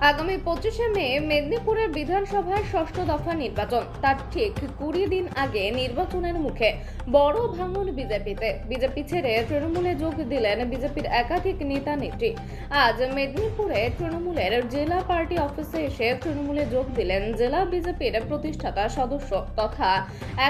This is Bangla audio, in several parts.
আগামী পঁচিশে মে মেদিনীপুরের বিধানসভার ষষ্ঠ দফা নির্বাচন। তার ঠিক কুড়ি দিন আগে নির্বাচনের মুখে বড় ভাঙন বিজেপিতে। বিজেপি ছেড়ে তৃণমূলে যোগ দিলেন বিজেপির একাধিক নেতা নেত্রী। আজ মেদিনীপুরে তৃণমূলের জেলা পার্টি অফিসে এসে তৃণমূলে যোগ দিলেন জেলা বিজেপির প্রতিষ্ঠাতা সদস্য তথা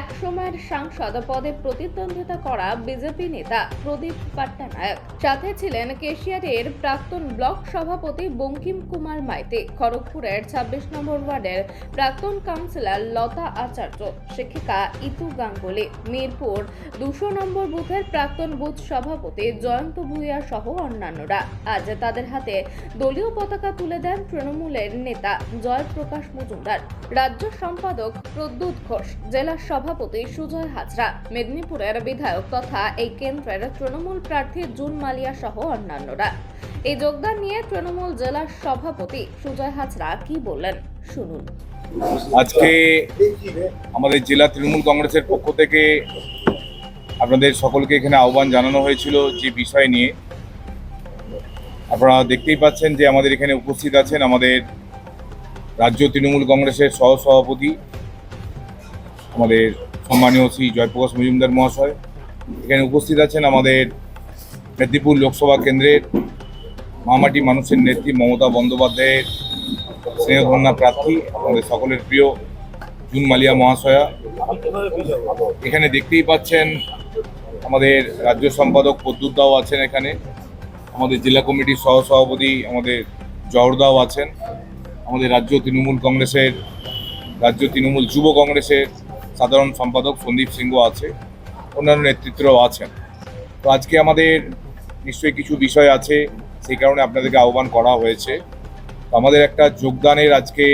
এক সময়ের সাংসদ পদে প্রতিদ্বন্দ্বিতা করা বিজেপি নেতা প্রদীপ পাট্টানায়ক সাথে ছিলেন কেশিয়ারের প্রাক্তন ব্লক সভাপতি বঙ্কিম কুমার মাইতি খড়গপুরের ছাব্বিশ নম্বর ওয়ার্ডের প্রাক্তন কাউন্সিলর লতা আচার্য, শিক্ষিকা ইতু গাঙ্গুলি, মিরপুর দুশো নম্বর বুথের প্রাক্তন বুথ সভাপতি জয়ন্ত ভূঁইয়া সহ অন্যান্যরা। আজ তাদের হাতে দলীয় পতাকা তুলে দেন তৃণমূলের নেতা জয়প্রকাশ মজুমদার। রাজ্য সম্পাদক প্রদ্যুৎ ঘোষ, জেলা সভাপতি সুজয় হাজরা, মেদিনীপুরের বিধায়ক তথা এই কেন্দ্রের তৃণমূল প্রার্থী জুন মালিয়া সহ অন্যান্যরা। এই যোগদান নিয়ে তৃণমূল জেলা সভাপতি সুজয় হাজরা কি বললেন? শুনুন। আজকে আমাদের জেলা তৃণমূল কংগ্রেসের পক্ষ থেকে আপনাদের সকলকে এখানে আহ্বান জানানো হয়েছিল যে বিষয় নিয়ে। আপনারা দেখতেই পাচ্ছেন যে আমাদের এখানে উপস্থিত আছেন আমাদের রাজ্য তৃণমূল কংগ্রেসের সহ সভাপতি আমাদের সম্মানীয় শ্রী জয়প্রকাশ মজুমদার মহাশয়। এখানে উপস্থিত আছেন আমাদের মেদিনীপুর লোকসভা কেন্দ্রের মামাটি মানুষের নেত্রী মমতা বন্দ্যোপাধ্যায়ের স্নেহধন্যা প্রার্থী, আমাদের সকলের প্রিয় জুন মালিয়া মহাশয়া। এখানে দেখতেই পাচ্ছেন, আমাদের রাজ্য সম্পাদক পদ্মুদাও আছেন এখানে, আমাদের জেলা কমিটির সহ সভাপতি আমাদের জহরদাও আছেন, আমাদের রাজ্য তৃণমূল কংগ্রেসের, রাজ্য তৃণমূল যুব কংগ্রেসের সাধারণ সম্পাদক সন্দীপ সিংহ আছে, অন্যান্য নেতৃত্বরাও আছেন। তো আজকে আমাদের নিশ্চয়ই কিছু বিষয় আছে সেই কারণে আপনাদেরকে আহ্বান করা হয়েছে। আমাদের একটা যোগদানের আজকে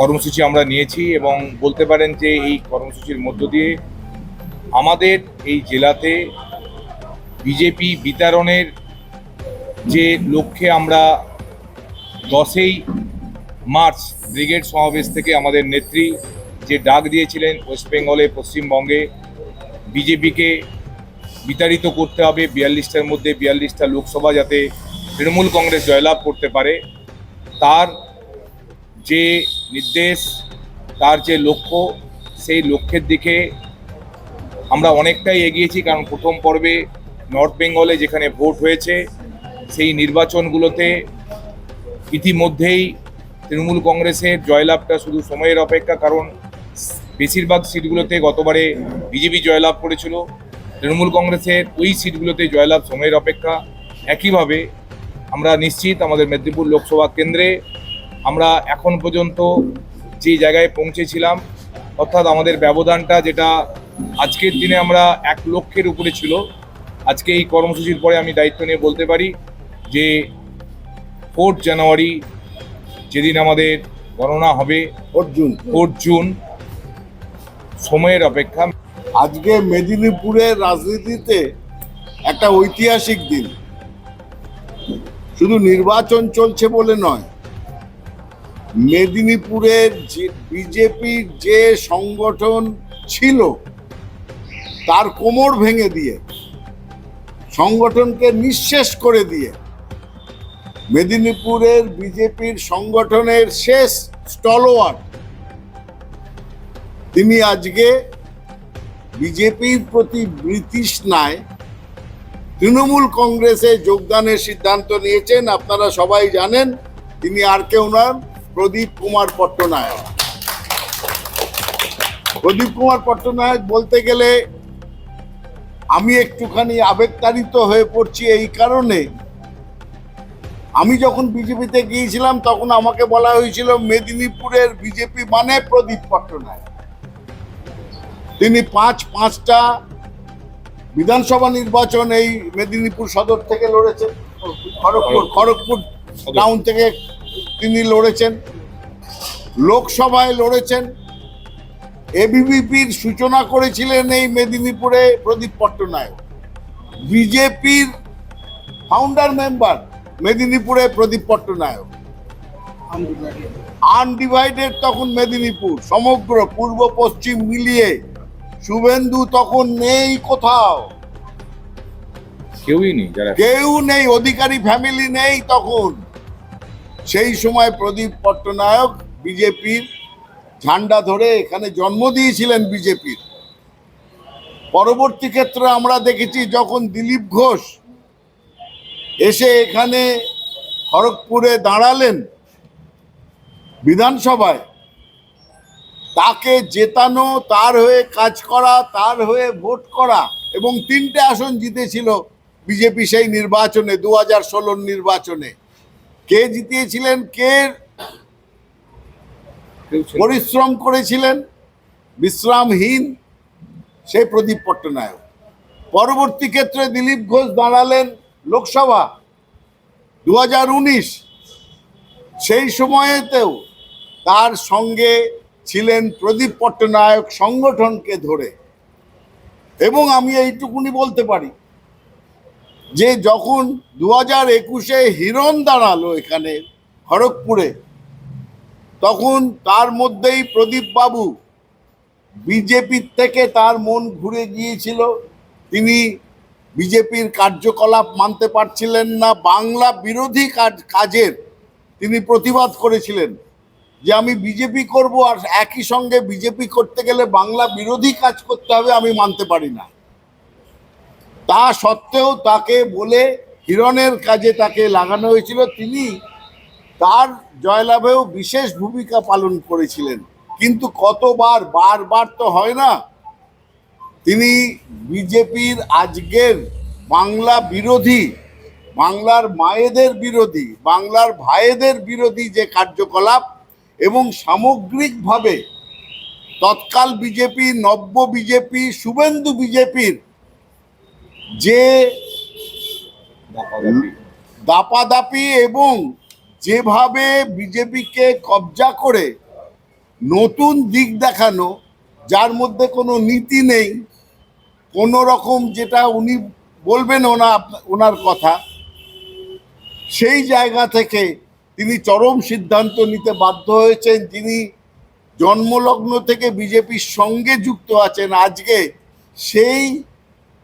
কর্মসূচি আমরা নিয়েছি এবং বলতে পারেন যে এই কর্মসূচির মধ্য দিয়ে আমাদের এই জেলাতে বিজেপি বিতরণের যে লক্ষ্যে আমরা দশই মার্চ ব্রিগেড সমাবেশ থেকে আমাদের নেত্রী যে ডাক দিয়েছিলেন ওয়েস্ট বেঙ্গলে, পশ্চিমবঙ্গে, বিজেপিকে বিতাড়িত করতে হবে, বিয়াল্লিশটার মধ্যে বিয়াল্লিশটা লোকসভা যাতে তৃণমূল কংগ্রেস জয়লাভ করতে পারে। তার যে নির্দেশ, তার যে লক্ষ্য, সেই লক্ষ্যের দিকে আমরা অনেকটাই এগিয়েছি, কারণ প্রথম পর্বে নর্থ বেঙ্গলে যেখানে ভোট হয়েছে, সেই নির্বাচনগুলোতে ইতিমধ্যেই তৃণমূল কংগ্রেসের জয়লাভটা শুধু সময়ের অপেক্ষা, কারণ বেশিরভাগ সিটগুলোতে গতবারে বিজেপি জয়লাভ করেছিল। তৃণমূল কংগ্রেসের ওই সিটগুলোতে জয়লাভ সময়ের অপেক্ষা। একইভাবে আমরা নিশ্চিত আমাদের মেদিনীপুর লোকসভা কেন্দ্রে আমরা এখন পর্যন্ত যে জায়গায় পৌঁছেছিলাম অর্থাৎ আমাদের ব্যবধানটা যেটা আজকের দিনে আমরা এক লক্ষের উপরে ছিল আজকে এই কর্মসূচির পরে আমি দায়িত্ব নিয়ে বলতে পারি যে ফোর্থ জানুয়ারি যেদিন আমাদের গণনা হবে ফোর্থ জুন। ফোর্থ জুন সময়ের অপেক্ষা। আজকে মেদিনীপুরের রাজনীতিতে একটা ঐতিহাসিক দিন। শুধু নির্বাচন চলছে বলে নয়, মেদিনীপুরের যে বিজেপির যে সংগঠন ছিল, তার কোমর ভেঙে দিয়ে, সংগঠনকে নিঃশেষ করে দিয়ে, মেদিনীপুরের বিজেপির সংগঠনের শেষ স্টলওয়ার্ড তিনি আজকে বিজেপির প্রতি বৃতৃষ্ণায় তৃণমূল কংগ্রেসে যোগদানের সিদ্ধান্ত নিয়েছেন, আপনারা সবাই জানেন, তিনি আর কেউ নন, প্রদীপ কুমার পট্টনায়ক। প্রদীপ কুমার পট্টনায়ক বলতে গেলে, আমি একটুখানি আবেগতাড়িত হয়ে পড়ছি এই কারণে। আমি যখন বিজেপিতে গিয়েছিলাম, তখন আমাকে বলা হয়েছিল, মেদিনীপুরের বিজেপি মানে প্রদীপ পট্টনায়ক। তিনি পাঁচ পাঁচটা বিধানসভা নির্বাচন এই মেদিনীপুর সদর থেকে লড়েছেন। খড়গপুর খড়গপুর। টাউন থেকে তিনি লড়েছেন। লোকসভায় লড়েছেন। এবিভিপির সূচনা করেছিলেন এই মেদিনীপুরে প্রদীপ পট্টনায়ক। বিজেপির ফাউন্ডার মেম্বার মেদিনীপুরে প্রদীপ পট্টনায়ক। আনডিভাইডেড তখন মেদিনীপুর সমগ্র পূর্ব পশ্চিম মিলিয়ে শুভেন্দু তখন নেই কোথাও। কেউই নেই যারা কেউ নেই অধিকারী ফ্যামিলি নেই তখন। সেই সময় প্রদীপ পট্টনায়ক বিজেপির ঝান্ডা ধরে এখানে জন্ম দিয়েছিলেন বিজেপির। পরবর্তী ক্ষেত্রে আমরা দেখেছি যখন দিলীপ ঘোষ এসে এখানে খড়গপুরে দাঁড়ালেন বিধানসভায় তাকে জেতানো, তার হয়ে কাজ করা, তার হয়ে ভোট করা এবং তিনটে আসন জিতেছিল বিজেপি সেই নির্বাচনে দু হাজার ষোলোর নির্বাচনে। কে জিতিয়েছিলেন? কে। পরিশ্রম করেছিলেন? বিশ্রামহীন সেই প্রদীপ পট্টনায়ক। পরবর্তী ক্ষেত্রে দিলীপ ঘোষ দাঁড়ালেন লোকসভা। দু হাজার উনিশ সেই সময়েতেও তার সঙ্গে ছিলেন প্রদীপ পট্টনায়ক সংগঠনকে ধরে। এবং আমি এইটুকুনি বলতে পারি যে যখন দু হাজার একুশে হিরণ দাঁড়াল এখানে খড়গপুরে, তখন তার মধ্যেই প্রদীপ বাবু বিজেপির থেকে তার মন ঘুরে গিয়েছিল। তিনি বিজেপির কার্যকলাপ মানতে পারছিলেন না, বাংলা বিরোধী কাজ কাজের তিনি প্রতিবাদ করেছিলেন। যে আমি বিজেপি করব আর একই সঙ্গে বিজেপি করতে গেলে বাংলা বিরোধী কাজ করতে হবে আমি মানতে পারি না। তা সত্ত্বেও তাকে বলে হিরণের কাজে তাকে লাগানো হয়েছিল। তিনি তার জয়লাভেও বিশেষ ভূমিকা পালন করেছিলেন। কিন্তু কতবার, বারবার তো হয় না। তিনি বিজেপির আজকের বাংলা বিরোধী, বাংলার মায়েদের বিরোধী, বাংলার ভাইয়েদের বিরোধী যে কার্যকলাপ এবং সামগ্রিকভাবে তৎকাল বিজেপি, নব্য বিজেপি, শুভেন্দু বিজেপির যে দাপাদাপি। এবং যেভাবে বিজেপিকে কবজা করে নতুন দিক দেখানো, যার মধ্যে কোনো নীতি নেই, কোনো রকম যেটা উনি বলবেন ওনা, ওনার কথা, সেই জায়গা থেকে তিনি চরম সিদ্ধান্ত নিতে বাধ্য হয়েছেন। যিনি জন্মলগ্ন থেকে বিজেপির সঙ্গে যুক্ত আছেন আজকে, সেই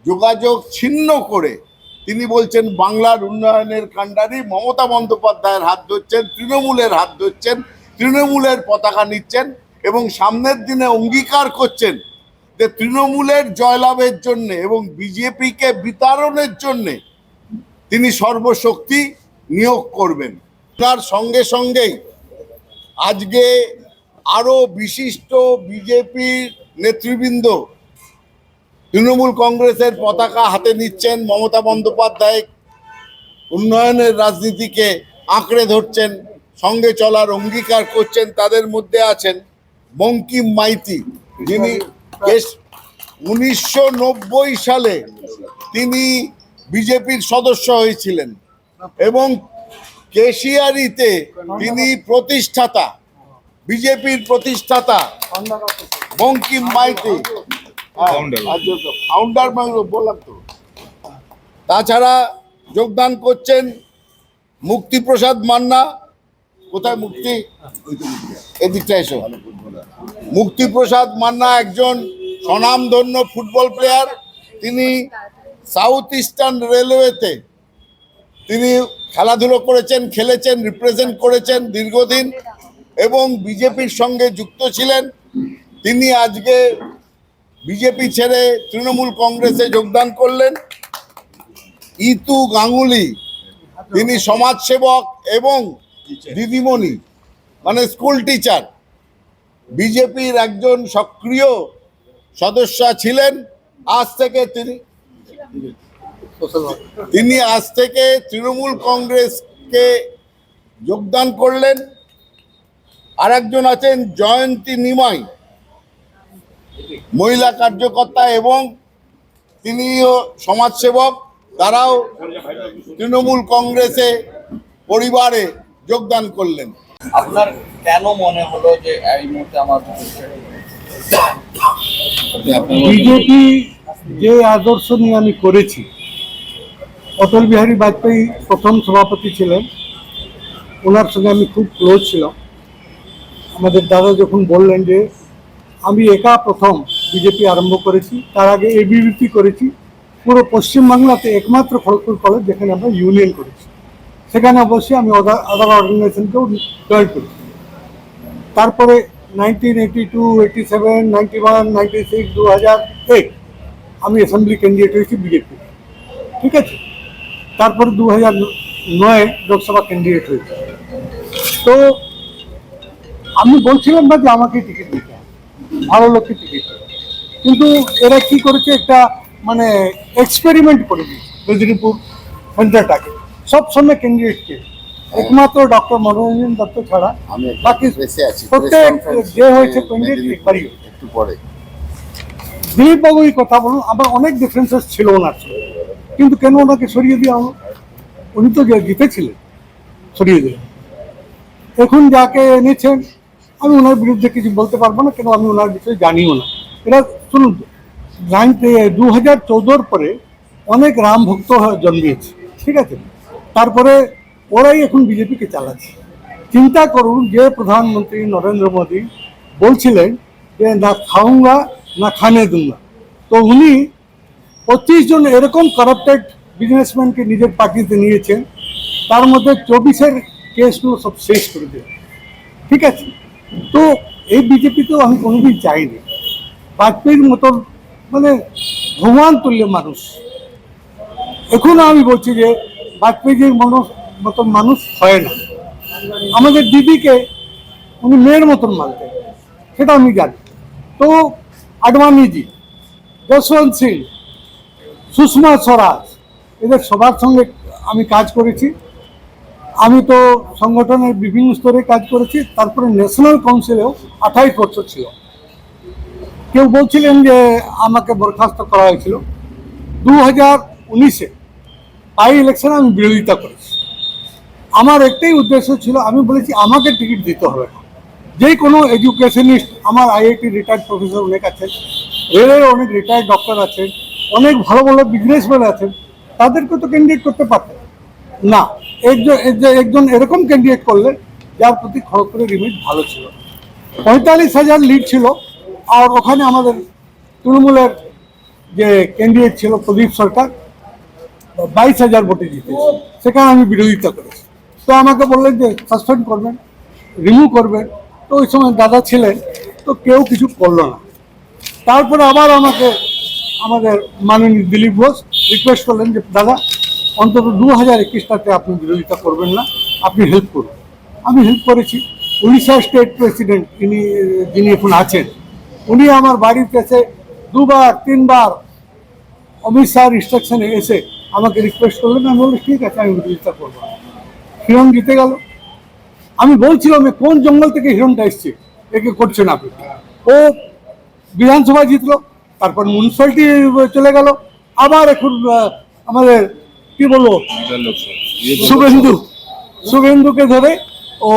যোগাযোগ ছিন্ন করে তিনি বলছেন, বাংলার উন্নয়নের কাণ্ডারি মমতা বন্দ্যোপাধ্যায়ের হাত ধরছেন, তৃণমূলের হাত ধরছেন, তৃণমূলের পতাকা নিচ্ছেন এবং সামনের দিনে অঙ্গীকার করছেন যে তৃণমূলের জয়লাভের জন্য এবং বিজেপিকে বিতাড়নের জন্যে তিনি সর্বশক্তি নিয়োগ করবেন। তার সঙ্গে সঙ্গেই আজকে আরও বিশিষ্ট বিজেপির নেতৃবৃন্দ তৃণমূল কংগ্রেসের পতাকা হাতে নিচ্ছেন মমতা বন্দ্যোপাধ্যায়। উন্নয়নের রাজনীতিকে আঁকড়ে ধরছেন, সঙ্গে চলার অঙ্গীকার করছেন, তাদের মধ্যে আছেন বঙ্কিম মাইতি। যিনি উনিশশো নব্বই সালে তিনি বিজেপির সদস্য হয়েছিলেন এবং কেশিয়ারিতে তিনি প্রতিষ্ঠাতা বিজেপির প্রতিষ্ঠাতা বঙ্কিম মাইতি. ফাউন্ডার বললাম তো। তাছাড়া যোগদান করছেন মুক্তিপ্রসাদ মান্না। কোথায় মুক্তি? এদিকটা এসো। মুক্তিপ্রসাদ মান্না একজন স্বনামধন্য ফুটবল প্লেয়ার তিনি সাউথ ইস্টার্ন রেলওয়েতে তিনি খেলাধুলো করেছেন, খেলেছেন রিপ্রেজেন্ট করেছেন দীর্ঘদিন এবং বিজেপির সঙ্গে যুক্ত ছিলেন। তিনি আজকে বিজেপি ছেড়ে তৃণমূল কংগ্রেসে যোগদান করলেন। ইতু গাঙ্গুলি, তিনি সমাজসেবক এবং দিদিমণি মানে স্কুল টিচার বিজেপির একজন সক্রিয় সদস্য ছিলেন। আজ থেকে তিনি তিনি আজ থেকে তৃণমূল কংগ্রেসকে যোগদান করলেন। আর একজন আছেন জয়ন্তী নিমাই মহিলা কার্যকর্তা এবং তিনিও সমাজসেবক। তারাও তৃণমূল কংগ্রেসে পরিবারে যোগদান করলেন। আপনার কেন মনে হলো যে এই মুহূর্তে আমার বিজেপি যে আদর্শ নিয়ে আমি করেছি অটল বিহারী বাজপেয়ী প্রথম সভাপতি ছিলেন। ওনার সঙ্গে আমি খুব ক্লোজ ছিলাম। আমাদের দাদা যখন বললেন যে, আমি একা প্রথম বিজেপি আরম্ভ করেছি, তার আগে এবিভিপি করেছি, পুরো পশ্চিমবাংলাতে একমাত্র খড়গপুর কলেজ যেখানে আমরা ইউনিয়ন করেছি। সেখানে অবশ্যই আমি আদার অর্গানাইজেশনকেও জয়েন করেছি। তারপরে nineteen eighty two eighty seven ninety one ninety six দু হাজার এইট আমি অ্যাসেম্বলি ক্যান্ডিডেট হয়েছি বিজেপি ঠিক আছে? তারপরে দু হাজার নয় লোকসভা ক্যান্ডিডেট হয়েছে। তো আমি বলছিলাম না যে আমাকে টিকিট দিতে ভালো লোককে টিকিট কিন্তু এরা কি করেছে একটা মানে এক্সপেরিমেন্ট করে দিয়েছে মেদিনীপুর সেন্টারটাকে সব সময় ক্যান্ডিডেটকে একমাত্র ডক্টর মনোরঞ্জন দত্ত ছাড়া আমি বাকি প্রত্যেক যে হয়েছে ক্যান্ডিডেট একবারই। একটু পরে। দিলীপ কথা বলুন আমার অনেক ডিফারেন্সেস ছিল ওনার সঙ্গে কিন্তু কেন ওনাকে সরিয়ে দেওয়া হলো? উনি তো জিতেছিলেন। সরিয়ে দিলেন এখন যাকে এনেছেন, আমি ওনার বিরুদ্ধে কিছু বলতে পারব না, কেন আমি ওনার বিষয়ে জানিও না। এটা শুনুন দু হাজার চৌদ্দোর পরে অনেক রাম ভক্ত জন্মিয়েছে, ঠিক আছে? তারপরে ওরাই এখন বিজেপিকে চালাচ্ছে। চিন্তা করুন যে প্রধানমন্ত্রী নরেন্দ্র মোদী বলছিলেন যে, না খাউঙ্গা না খানে দুঙ্গা তো উনি পঁচিশ জন এরকম কারাপ্টেড বিজনেসম্যানকে নিজের পার্টিতে নিয়েছেন, তার মধ্যে চব্বিশের কেসগুলো সব শেষ করে দেবে ঠিক আছে? তো এই বিজেপিতেও আমি কোনোদিন চাইনি বাজপেয়ীর মতন মানে ভগবান তুল্য মানুষ। এখনও আমি বলছি যে বাজপেয়ীজির মানুষ মতন মানুষ হয় না। আমাদের দিদিকে উনি মেয়ের মতন মানতেন, সেটা আমি জানি। তো আডবাণীজি, যশবন্ত সিং সুষমা স্বরাজ। এদের সবার সঙ্গে আমি কাজ করেছি। আমি তো সংগঠনের বিভিন্ন স্তরে কাজ করেছি, তারপরে ন্যাশনাল কাউন্সিলেও আঠাইশ বছর ছিল। কেউ বলছিলেন যে আমাকে বরখাস্ত করা হয়েছিল। দু হাজার উনিশে বাই ইলেকশনে আমি বিরোধিতা করেছি। আমার একটাই উদ্দেশ্য ছিল, আমি বলেছি আমাকে টিকিট দিতে হবে। না যে কোনো এডুকেশনিস্ট আমার আইআইটি রিটায়ার্ড প্রফেসর অনেক আছেন রেলের অনেক রিটায়ার্ড ডক্টর আছেন অনেক ভালো ভালো বিজনেসম্যান আছেন, তাদেরকে তো ক্যান্ডিডেট করতে পারতেন। না, একজন, একজন- এরকম ক্যান্ডিডেট করলেন যার প্রতি খড়গপুরের ইমেজ ভালো ছিল। পঁয়তাল্লিশ হাজার লিড ছিল, আর ওখানে আমাদের তৃণমূলের যে ক্যান্ডিডেট ছিল প্রদীপ সরকার, বাইশ হাজার ভোটে জিতেছে। সেখানে আমি বিরোধিতা করেছি। তো আমাকে বললেন যে সাসপেন্ড করবেন রিমুভ করবেন। তো ওই সময় দাদা ছিলেন, তো কেউ কিছু করল না। তারপরে আবার আমাকে আমাদের মাননীয় দিলীপ ঘোষ রিকোয়েস্ট করলেন যে, দাদা, অন্তত দু হাজার একুশটাতে আপনি বিরোধিতা করবেন না, আপনি হেল্প করুন। আমি হেল্প করেছি। উড়িষ্যা স্টেট প্রেসিডেন্ট ইনি যিনি এখন আছেন, উনি আমার বাড়িতে এসে দুবার, তিনবার অমিত শাহর ইনস্ট্রাকশনে এসে আমাকে রিকোয়েস্ট করলেন। আমি বললাম, ঠিক আছে, আমি বিরোধিতা করব হিরণ জিতে গেল। আমি বলছিলাম কোন জঙ্গল থেকে হিরণটা এসছে? একে করছেন আপনি। ও বিধানসভা জিতলো। তারপর মিউনিসিপ্যালিটি চলে গেল। আবার এখন আমাদের কি বলব? শুভেন্দু। শুভেন্দুকে ধরে ও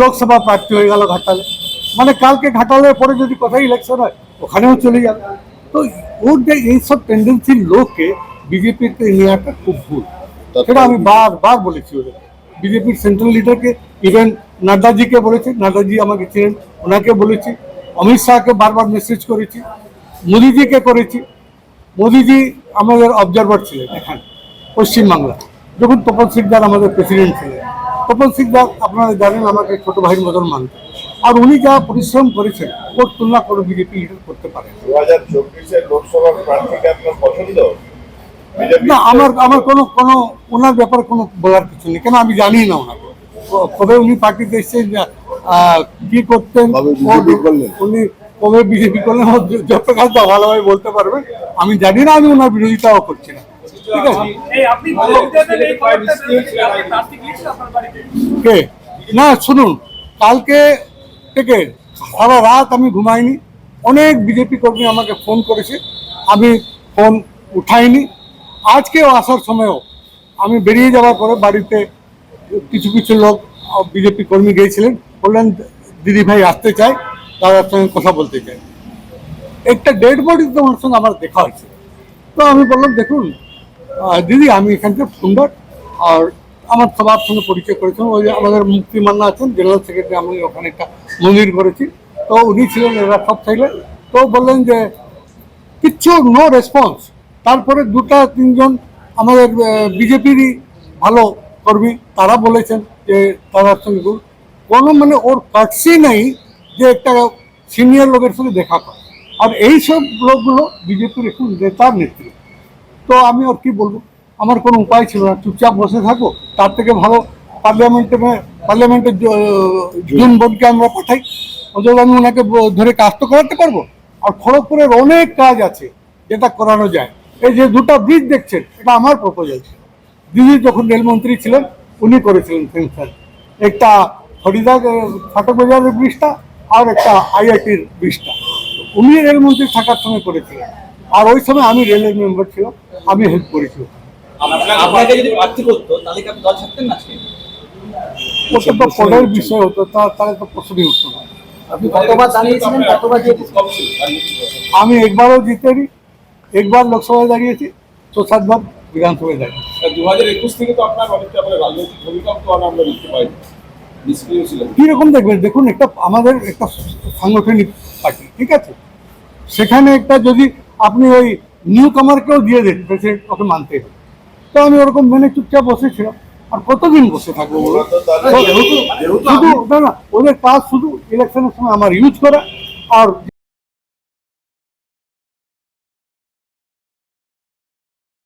লোকসভা প্রার্থী হয়ে গেল ঘাটালে। মানে কালকে ঘাটালের পরে যদি কোথায় ইলেকশন হয় ওখানেও চলে যাবে। তো ওর যে এইসব টেন্ডেন্সির লোককে বিজেপিতে নেওয়াটা খুব ভুল। সেটা আমি বারবার বলেছি ওদের। বিজেপির সেন্ট্রাল লিডারকে ইভেন নাড্ডাজিকে বলেছি নাড্ডাজি আমাকে চিনেন ওনাকে বলেছি। অমিত শাহকে বারবার মেসেজ করেছি। মোদিজিকে করেছি। মোদিজি আমাদের অবজারভার ছিলেন এখানে পশ্চিমবাংলা। যখন তপন সিকদার আমাদের প্রেসিডেন্ট ছিলেন তপন সিকদার আপনারা জানেন আমাকে ছোট ভাইয়ের মতন মানতেন। আর উনি যা পরিশ্রম করেছেন ওর তুলনা করে বিজেপি লিডার করতে পারে দু হাজার চব্বিশের লোকসভা প্রার্থীকে আপনার পছন্দ? না আমার আমার কোনো কোনো ওনার ব্যাপারে কোনো বলার কিছু নেই। কেন আমি জানি না ওনাকে। কবে উনি পার্টিতে এসেছেন কি করতেন? উনি কবে বিজেপি করলে ও য- যত কাজ ভালোভাবে বলতে পারবে আমি জানি না আমি ওনার বিরোধিতাও করছি না। ঠিক আছে? কে? না শুনুন কালকে থেকে সারা রাত আমি ঘুমাইনি অনেক বিজেপি কর্মী আমাকে ফোন করেছে আমি ফোন উঠাইনি। আজকেও আসার সময়ও আমি বেরিয়ে যাওয়ার পরে বাড়িতে কিছু কিছু লোক বিজেপি কর্মী গিয়েছিলেন বললেন দিদি ভাই আসতে চাই দাদার সঙ্গে কথা বলতে চাই। একটা ডেড বডি তোমার সঙ্গে আমার দেখা হয়েছে। তো আমি বললাম, দেখুন দিদি, আমি এখানকার সুন্দর, আর আমার সবার সঙ্গে পরিচয় করেছেন। ওই আমাদের মুক্তি মান্না আছেন, জেনারেল সেক্রেটারি, আমি ওখানে একটা মন্দির করেছি। তো উনি ছিলেন এরা সব ছিলেন তো বললেন যে, কিচ্ছু নো রেসপন্স তারপরে দুটা, তিনজন আমাদের বিজেপিরই ভালো কর্মী, তারা বলেছেন যে তার সঙ্গে। কোনো মানে ওর কাটসি নেই যে একটা সিনিয়র লোকের সঙ্গে দেখা করে আর এইসব লোকগুলো বিজেপির একটু নেতার নেত্রী। তো আমি আর কি বলব আমার কোনো উপায় ছিল না। চুপচাপ বসে থাকব তার থেকে ভালো পার্লামেন্টে পার্লামেন্টের জুন বোর্ডকে আমরা পাঠাই অন্তত আমি ওনাকে ধরে কাজ তো করাতে পারব। আর খড়গপুরের অনেক কাজ আছে যেটা করানো যায়। এই যে দুটো ব্রিজ দেখছেন এটা আমার প্রপোজাল ছিল। দিদি যখন রেলমন্ত্রী ছিলেন উনি করেছিলেন সেন্সার একটা হরিদা ফাটক বাজারের ব্রিজটা আর একটা আইআইটির ব্রিজটা। উনি রেলমন্ত্রী থাকার সময় করেছিলেন। আর ওই সময় আমি রেলের মেম্বার ছিলাম আমি হেল্প করেছি আপনাকে যদি প্রার্থী করতো তাহলে কি আপনি দল ছাড়তেন না ওটা তো পরের বিষয় হতো তা তাহলে তো প্রশ্নই উঠতো না। আপনি কতবার দাঁড়িয়েছিলেন কতবার আমি একবারও জিতেনি একবার লোকসভায় দাঁড়িয়েছি তো সাতবার বিধানসভায় দাঁড়িয়েছি। দু হাজার একুশ থেকে তো আপনার অনেকটা আপনার রাজনৈতিক ভূমিকা তো আমরা দেখতে পাই কীরকম দেখবেন? দেখুন একটা আমাদের একটা সাংগঠনিক পার্টি ঠিক আছে? সেখানে একটা যদি আপনি ওই নিউ কামারকেও দিয়ে দেন প্রেসিডেন্ট ওকে মানতে হবে। তো আমি ওরকম মেনে চুপচাপ বসেছিলাম। আর কতদিন বসে থাকব শুধু না না ওদের কাজ শুধু ইলেকশনের সময় আমার ইউজ করা আর